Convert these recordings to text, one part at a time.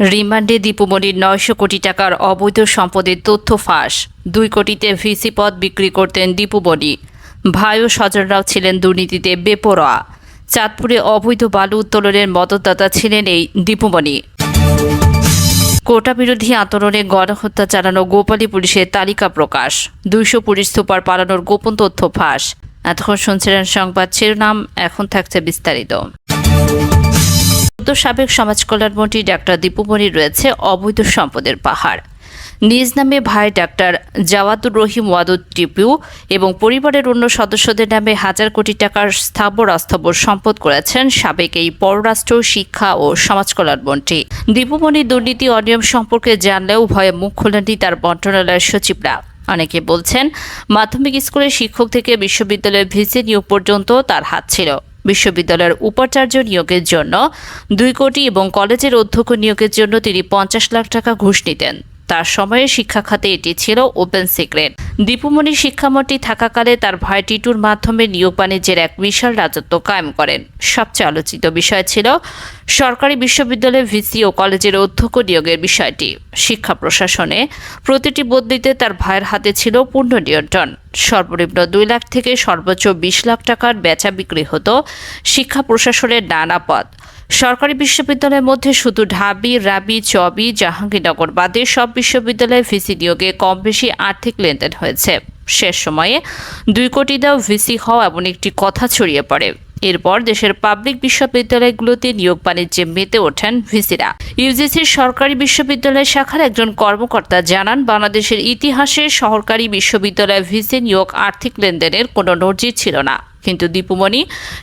রিমান্ডে দীপুমণির নয়শো কোটি টাকার অবৈধ সম্পদের তথ্য ফাঁস। দুই কোটিতে ভিসি পদ বিক্রি করতেন দীপুমণি ভাই ও স্বজনরাও ছিলেন দুর্নীতিতে বেপরোয়া। চাঁদপুরে অবৈধ বালু উত্তোলনের মদতদাতা ছিলেন এই দীপুমণি কোটা বিরোধী আন্দোলনে গণহত্যা চালানো গোপালী পুলিশের তালিকা প্রকাশ। দুইশো পুলিশ সুপার পালানোর গোপন তথ্য ফাঁস। এতক্ষণ শুনছিলেন সংবাদ শিরোনাম, এখন থাকছে বিস্তারিত। সদ্য সাবেক সমাজ কল্যাণমন্ত্রী ডাক্তার দীপুমণি রয়েছে অবৈধ সম্পদের পাহাড়। নিজ নামে ভাই ডাক্তার জাওয়াদুর রহিম ওয়াদুদ টিপু এবং পরিবারের অন্য সদস্যদের নামে হাজার কোটি টাকার স্থাবর অস্থাবর সম্পদ করেছেন সাবেক এই পররাষ্ট্র, শিক্ষা ও সমাজ কল্যাণমন্ত্রী দীপুমণি দুর্নীতি, অনিয়ম সম্পর্কে জানলেও ভয়ে মুখ খোলেননি তার মন্ত্রণালয়ের সচিবরা। অনেকে বলছেন, মাধ্যমিক স্কুলের শিক্ষক থেকে বিশ্ববিদ্যালয়ের ভিসি নিয়োগ পর্যন্ত তার হাত ছিল। বিশ্ববিদ্যালয়ের উপাচার্য নিয়োগের জন্য দুই কোটি এবং কলেজের অধ্যক্ষ নিয়োগের জন্য তিনি পঞ্চাশ লাখ টাকা ঘুষ নিতেন। তার সময়ে শিক্ষা খাতে এটি ছিল ওপেন সিক্রেট দীপুমণি শিক্ষামন্ত্রী থাকাকালে তার ভাই টিটুর মাধ্যমে নিয়োগ বাণিজ্যের এক বিশাল রাজত্ব কায়েম করেন। সবচেয়ে আলোচিত বিষয় ছিল সরকারি বিশ্ববিদ্যালয়ে ভিসি ও কলেজের অধ্যক্ষ নিয়োগের বিষয়টি। শিক্ষা প্রশাসনে প্রতিটি বদলিতে তার ভাইয়ের হাতে ছিল পূর্ণ নিয়ন্ত্রণ। সর্বনিম্ন দুই লাখ থেকে সর্বোচ্চ বিশ লাখ টাকার বেচা বিক্রি হতো শিক্ষা প্রশাসনের নানা পদ। সরকারি বিশ্ববিদ্যালয়ের মধ্যে শুধু ঢাবি, রাবি, চবি, জাহাঙ্গীরনগর বাদে সব বিশ্ববিদ্যালয়ে ভিসি নিয়োগে কম বেশি আর্থিক লেনদেন হয়েছে। শেষ সময়ে দুই কোটি দাও ভিসি হওয়া এমন একটি কথা ছড়িয়ে পড়ে। এরপর দেশের পাবলিক বিশ্ববিদ্যালয়গুলোতে নিয়োগ বাণিজ্যে মেতে ওঠেন ভিসিরা। ইউজিসির সরকারি বিশ্ববিদ্যালয় শাখার একজন কর্মকর্তা জানান, বাংলাদেশের ইতিহাসে সরকারি বিশ্ববিদ্যালয়ে ভিসি নিয়োগ আর্থিক লেনদেনের কোনো নজির ছিল না। কিন্তু দীপুমণি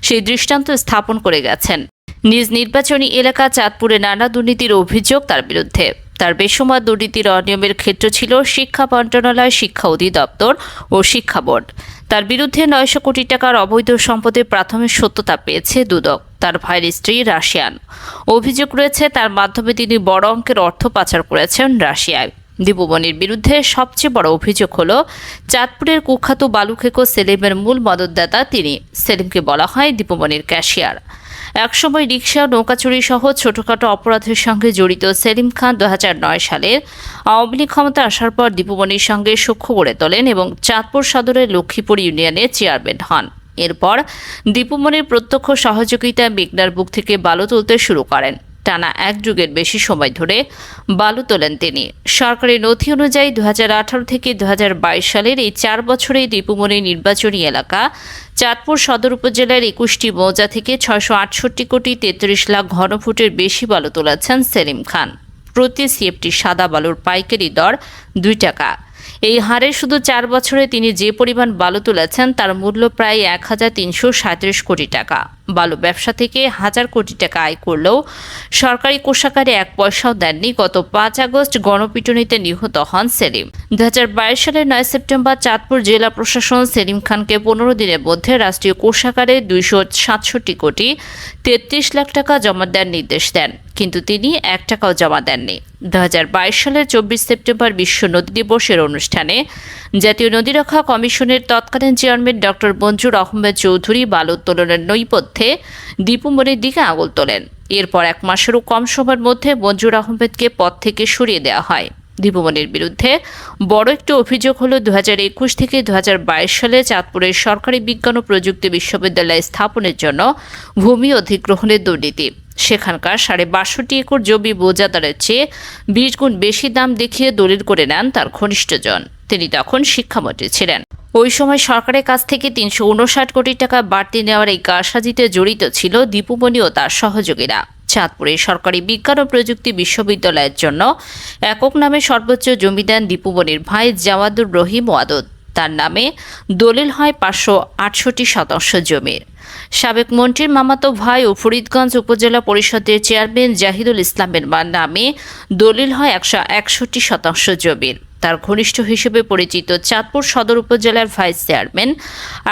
সেই দৃষ্টান্ত স্থাপন করে গেছেন। নিজ নির্বাচনী এলাকা চাঁদপুরে নানা দুর্নীতির অভিযোগ তার বিরুদ্ধে। তার বেসময় দুর্নীতির অনিয়মের ক্ষেত্র ছিল শিক্ষা মন্ত্রণালয়, শিক্ষা অধিদপ্তর ও শিক্ষা বোর্ড। তার বিরুদ্ধে নয়শো কোটি টাকার অবৈধ সম্পদের প্রাথমিক সত্যতা পেয়েছে দুদক। তার ভাইয়ের স্ত্রী রাশিয়ান। অভিযোগ রয়েছে, তার মাধ্যমে তিনি বড় অঙ্কের অর্থ পাচার করেছেন রাশিয়ায়। দীপুমণির বিরুদ্ধে সবচেয়ে বড় অভিযোগ হল, চাঁদপুরের কুখ্যাত বালুখেকো সেলিমের মূল মদতদাতা তিনি। সেলিমকে বলা হয় দীপুবনির ক্যাশিয়ার। একসময় রিক্সা নৌকাচুরি সহ ছোটখাটো অপরাধের সঙ্গে জড়িত সেলিম খান দু সালের আওয়ামী লীগ ক্ষমতা আসার পর দীপুমণির সঙ্গে সখ্য গড়ে তোলেন এবং চাঁদপুর সদরের লক্ষ্মীপুর ইউনিয়নের চেয়ারম্যান হন। এরপর দীপুমণির প্রত্যক্ষ সহযোগিতায় মেঘনার বুক থেকে বালু তুলতে শুরু করেন। টানা এক যুগের বেশি সময় ধরে বালু তোলেন তিনি। সরকারি নথি অনুযায়ী দু হাজার আঠারো থেকে দু সালের এই চার বছরে দীপুমণি নির্বাচনী এলাকা চাঁদপুর সদর উপজেলার একুশটি মৌজা থেকে ছয়শো আটষট্টি কোটি তেত্রিশ লাখ ঘনফুটের বেশি বালু তোলেছেন সেলিম খান। প্রতি সিএফটি সাদা বালুর পাইকারি দর দুই টাকা। এই হারে শুধু চার বছরে তিনি যে পরিমাণ বালু তুলেছেন, তার মূল্য প্রায় এক হাজার তিনশো কোটি টাকা। বালু ব্যবসা থেকে হাজার কোটি টাকা আয় করলেও সরকারি কোষাগারে এক পয়সাও দেননি। গত পাঁচ আগস্ট গণপিটুনিতে নিহত হন সেলিম। দু হাজার বাইশ সালের নয় সেপ্টেম্বর চাঁদপুর জেলা প্রশাসন সেলিম খানকে পনেরো দিনের মধ্যে রাষ্ট্রীয় কোষাগারে দুইশো সাতষট্টি কোটি তেত্রিশ লাখ টাকা জমা দেওয়ার নির্দেশ দেন। কিন্তু তিনি এক টাকাও জমা দেননি। দু হাজার বাইশ সালের চব্বিশ সেপ্টেম্বর বিশ্ব নদী দিবসের অনুষ্ঠানে জাতীয় নদী রক্ষা কমিশনের তৎকালীন চেয়ারম্যান ডক্টর মঞ্জুর আহমেদ চৌধুরী বালু উত্তোলনের নৈপথ্যে দীপুমণির দিকে আঙুল তোলেন। এরপর এক মাসেরও কম সময়ের মধ্যে মঞ্জুর আহমেদকে পদ থেকে সরিয়ে দেওয়া হয়। দীপুমণির বিরুদ্ধে বড় একটি অভিযোগ হলো দু হাজার একুশ থেকে দু হাজার বাইশ সালে চাঁদপুরের সরকারি বিজ্ঞান ও প্রযুক্তি বিশ্ববিদ্যালয় স্থাপনের জন্য ভূমি অধিগ্রহণের দুর্নীতি। সেখানকার সাড়ে বাষট্টি একর জমি বোজাদারের চেয়ে বিশ গুণ বেশি দাম দেখিয়ে দলিল করে নেন তার ঘনিষ্ঠজন। তিনি তখন শিক্ষামন্ত্রী ছিলেন। ওই সময় সরকারের কাছ থেকে তিনশো উনষাট কোটি টাকা বাড়তি নেওয়ার এই কারসাজিতে জড়িত ছিল দীপুমণি ও তার সহযোগীরা। চাঁদপুরে সরকারি বিজ্ঞান ও প্রযুক্তি বিশ্ববিদ্যালয়ের জন্য একক নামে সর্বোচ্চ জমি দেন দীপুমণির ভাই জাওয়াদুর রহিম ওয়াদত তার নামে দলিল হয় পাঁচশো আটষট্টি শতাংশ জমির। সাবেক মন্ত্রীর মামাতো ভাই ও ফরিদগঞ্জ উপজেলা পরিষদের চেয়ারম্যান জাহিদুল ইসলামের মা নামে দলিল হয় একশো একষট্টি শতাংশ জমির। তার ঘনিষ্ঠ হিসেবে পরিচিত চাঁদপুর সদর উপজেলার ভাইস চেয়ারম্যান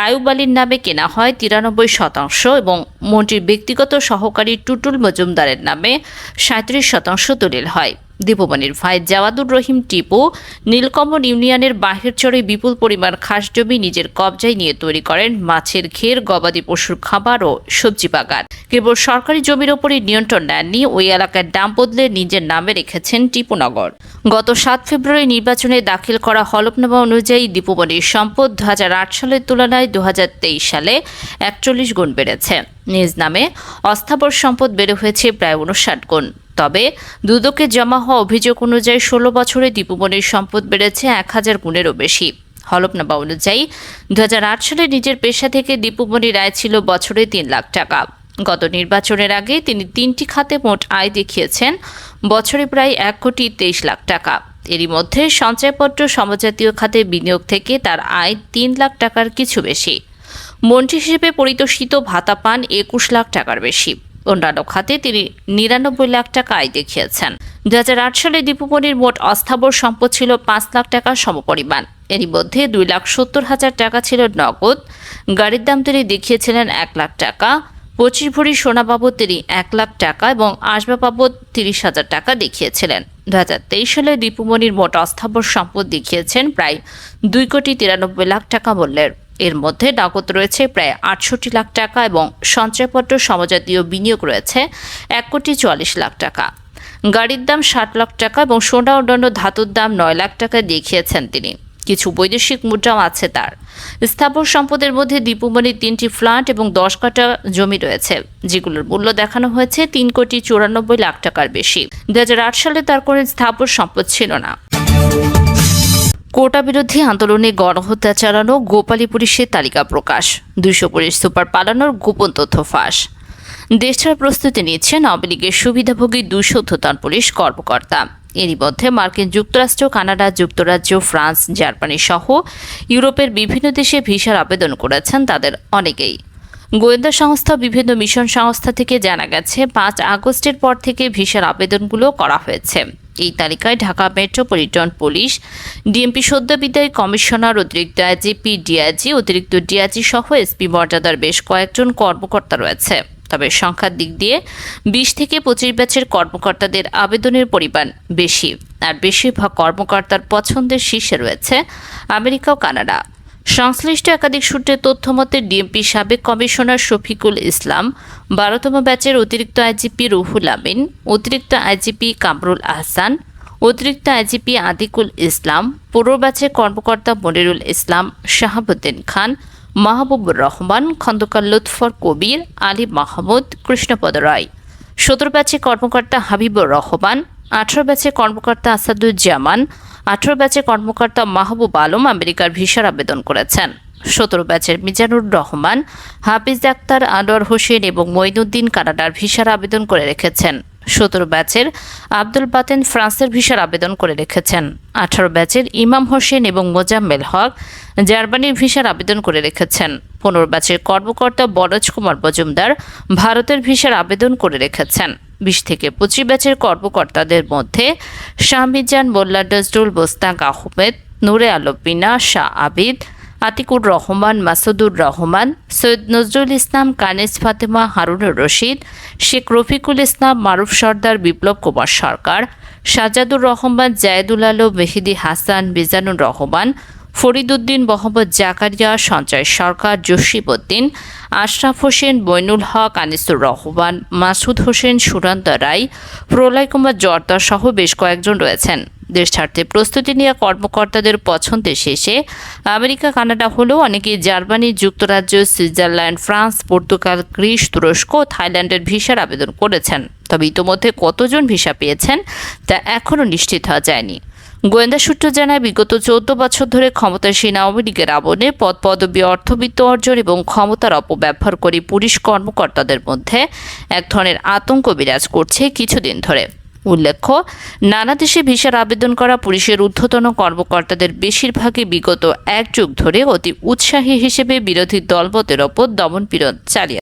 আয়ুব আলীর নামে কেনা হয় তিরানব্বই শতাংশ এবং মন্ত্রীর ব্যক্তিগত সহকারী টুটুল মজুমদারের নামে সাঁত্রিশ শতাংশ দলিল হয়। দীপমণির ভাই জাওয়াদুর রহিম টিপু নীলকমল ইউনিয়নের বাহির চরে বিপুল পরিমাণ খাস জমি নিজের কবজায় নিয়ে তৈরি করেন মাছের ঘের, গবাদি পশুর খাবার ও সবজি বাগান। কেবল সরকারি জমির ওপরই নিয়ন্ত্রণ নেননি, ওই এলাকার নাম বদলে নিজের নামে রেখেছেন টিপুনগর। গত সাত ফেব্রুয়ারি নির্বাচনে দাখিল করা হলফনামা অনুযায়ী দীপুমণির সম্পদ দু হাজার আট সালের তুলনায় দু হাজার তেইশ সালে একচল্লিশ গুণ বেড়েছে। নিজ নামে অস্থাবর সম্পদ বেড়ে হয়েছে প্রায় উনষাট গুণ। তবে দুদকে জমা হওয়া অভিযোগ অনুযায়ী ষোলো বছরে দীপুমণির সম্পদ বেড়েছে এক হাজার গুণেরও বেশি। হলফনামা অনুযায়ী দু হাজার আট সালে নিজের পেশা থেকে দীপুমণি রায় ছিল বছরে তিন লাখ টাকা। গত নির্বাচনের আগে তিনি তিনটি খাতে মোট আয় দেখিয়েছেন, বছরে প্রায় এক কোটি তেইশ লাখ টাকা। এরই মধ্যে সঞ্চয়পত্র সমজাতীয় খাতে বিনিয়োগ থেকে তার আয় তিন লাখ টাকার কিছু বেশি। মন্ত্রী হিসেবে পরিতোষিত ভাতা পান একুশ লাখ টাকার বেশি। অন্যান্য খাতে তিনি নিরানব্বই লাখ টাকা আয় দেখিয়েছেন। দু হাজার সালে দীপুমণির মোট অস্থাবর সম্পদ ছিল পাঁচ লাখ টাকার সমপরিমাণ। এরই মধ্যে দুই লাখ সত্তর হাজার টাকা ছিল নগদ। গাড়ির দাম তিনি দেখিয়েছিলেন এক লাখ টাকা। পঁচিশ ভরি সোনা বাবদ তিনি এক লাখ টাকা এবং আসবাব বাবদ তিরিশ হাজার টাকা দেখিয়েছিলেন। দু হাজার তেইশ সালে দীপুমণির মোট অস্থাবর সম্পদ দেখিয়েছেন প্রায় দুই কোটি তিরানব্বই লাখ টাকা মূল্যের। এর মধ্যে নগদ রয়েছে প্রায় আটষট্টি লাখ টাকা এবং সঞ্চয়পত্র সমজাতীয় বিনিয়োগ রয়েছে এক কোটি চুয়াল্লিশ লাখ টাকা। গাড়ির দাম ষাট লাখ টাকা এবং সোনা অন্যান্য ধাতুর দাম নয় লাখ টাকা দেখিয়েছেন তিনি। কিছু বৈদেশিক মুদ্রাও আছে তার। স্থাবর সম্পদের মধ্যে দীপুমণির তিনটি ফ্ল্যাট এবং দশ কাটা জমি রয়েছে, যেগুলোর মূল্য দেখানো হয়েছে তিন কোটি চুরানব্বই লাখ টাকার বেশি। দুই হাজার আট সালে তার কোনো স্থাবর সম্পদ ছিল না। কোটা বিরোধী আন্দোলনে গণহত্যা চালানো গোপালী পুলিশের তালিকা প্রকাশ। দুইশো পুলিশ সুপার পালানোর গোপন তথ্য ফাঁস। দেশটার প্রস্তুতি নিচ্ছেন আওয়ামী লীগের সুবিধাভোগী দুইশো ঊর্ধ্বতন পুলিশ কর্মকর্তা। এরই মধ্যে মার্কিন যুক্তরাষ্ট্র, কানাডা, যুক্তরাজ্য, ফ্রান্স, জার্মানি সহ ইউরোপের বিভিন্ন দেশে ভিসার আবেদন করেছেন তাদের অনেকেই। গোয়েন্দা সংস্থা বিভিন্ন মিশন সংস্থা থেকে জানা গেছে, পাঁচ আগস্টের পর থেকে ভিসার আবেদনগুলো করা হয়েছে। এই তালিকায় ঢাকা মেট্রোপলিটন পুলিশ, ডিএমপি সদ্য বিদায়ী কমিশনার অতিরিক্ত আইজিপি ডিআইজি, অতিরিক্ত ডিআইজি সহ এসপি মর্যাদার বেশ কয়েকজন কর্মকর্তা রয়েছে। তবে সংখ্যার দিক দিয়ে বিশ থেকে পঁচিশ ব্যাচের কর্মকর্তাদের আবেদনের পরিমাণ বেশি। আর বেশিরভাগ কর্মকর্তার পছন্দের শীর্ষে রয়েছে আমেরিকা ও কানাডা। সংশ্লিষ্ট একাধিক সূত্রে তথ্য মতে, ডিএমপি সাবেক কমিশনার শফিকুল ইসলাম, বারোতম ব্যাচের অতিরিক্ত আইজিপি রুহুল আমিন, অতিরিক্ত আইজিপি কামরুল আহসান, অতিরিক্ত আইজিপি আদিকুল ইসলাম, পূর্ব ব্যাচের কর্মকর্তা মনিরুল ইসলাম, শাহাবুদ্দিন খান, মাহবুবুর রহমান, খন্দকার লুৎফর কবির, আলী মাহমুদ, কৃষ্ণপদ রায়। সতেরো ব্যাচে কর্মকর্তা হাবিবুর রহমান, আঠারো ব্যাচে কর্মকর্তা আসাদুজ্জামান আঠারো ব্যাচে কর্মকর্তা মাহবুব আলম আমেরিকার ভিসার আবেদন করেছেন। সতেরো ব্যাচের মিজানুর রহমান, হাফিজ আক্তার, আনোয়ার হোসেন এবং মঈনুদ্দিন কানাডার ভিসার আবেদন করে রেখেছেন। সতেরো ব্যাচের আব্দুল বাতেন ফ্রান্সের ভিসার আবেদন করে রেখেছেন। আঠারো ব্যাচের ইমাম হোসেন এবং মোজাম্মেল হক জার্মানির ভিসার আবেদন করে রেখেছেন। পনেরো ব্যাচের কর্মকর্তা বরজ কুমার মজুমদার ভারতের ভিসার আবেদন করে রেখেছেন। বিশ থেকে পঁচিশ ব্যাচের কর্মকর্তাদের মধ্যে শাহমিজান মোল্লা, নজরুল বোস্তাক আহমেদ, নূরে আলম বিনা শাহ আবিদ আতিকুর রহমান, মাসুদুর রহমান, সৈয়দ নজরুল ইসলাম, কানেজ ফাতেমা, হারুনুর রশিদ, শেখ রফিকুল ইসলাম, মারুফ সর্দার বিপ্লব কুমার সরকার, সাজাদুর রহমান, জায়েদুল আলম, মেহেদি হাসান, মিজানুর রহমান ফরিদুদ্দিন মোহাম্মদ জাকারিয়া, সঞ্জয় সরকার জসিবউদ্দিন আশরাফ হোসেন বৈনুল হক, আনিসুর রহমান, মাসুদ হোসেন সুরান্ত রায়, প্রলয় কুমার জর্দা সহ বেশ কয়েকজন রয়েছেন। দেশ ছাড়তে প্রস্তুতি নেওয়া কর্মকর্তাদের পছন্দের শেষে আমেরিকা, কানাডা হলেও অনেকে জার্মানি, যুক্তরাজ্য, সুইজারল্যান্ড, ফ্রান্স, পর্তুগাল, গ্রিস, তুরস্ক থাইল্যান্ডের ভিসার আবেদন করেছেন। তবে ইতোমধ্যে কতজন ভিসা পেয়েছেন তা এখনও নিশ্চিত হওয়া যায়নি। গোয়েন্দা সূত্র জানায়, বিগত চৌদ্দ বছর ধরে ক্ষমতাসীন আওয়ামী লীগের আবনে পদ পদবী, অর্থবিত্ত অর্জন এবং ক্ষমতার অপব্যবহার করে পুলিশ কর্মকর্তাদের মধ্যে এক ধরনের আতঙ্ক বিরাজ করছে কিছুদিন ধরে। উল্লেখ্য, নানা দেশে ভিসার আবেদন করা পুলিশের ঊর্ধ্বতন কর্মকর্তাদের বেশিরভাগই বিগত এক যুগ ধরে অতি উৎসাহী হিসেবে বিরোধী দলবতের ওপর দমনপীড়ন চালিয়ে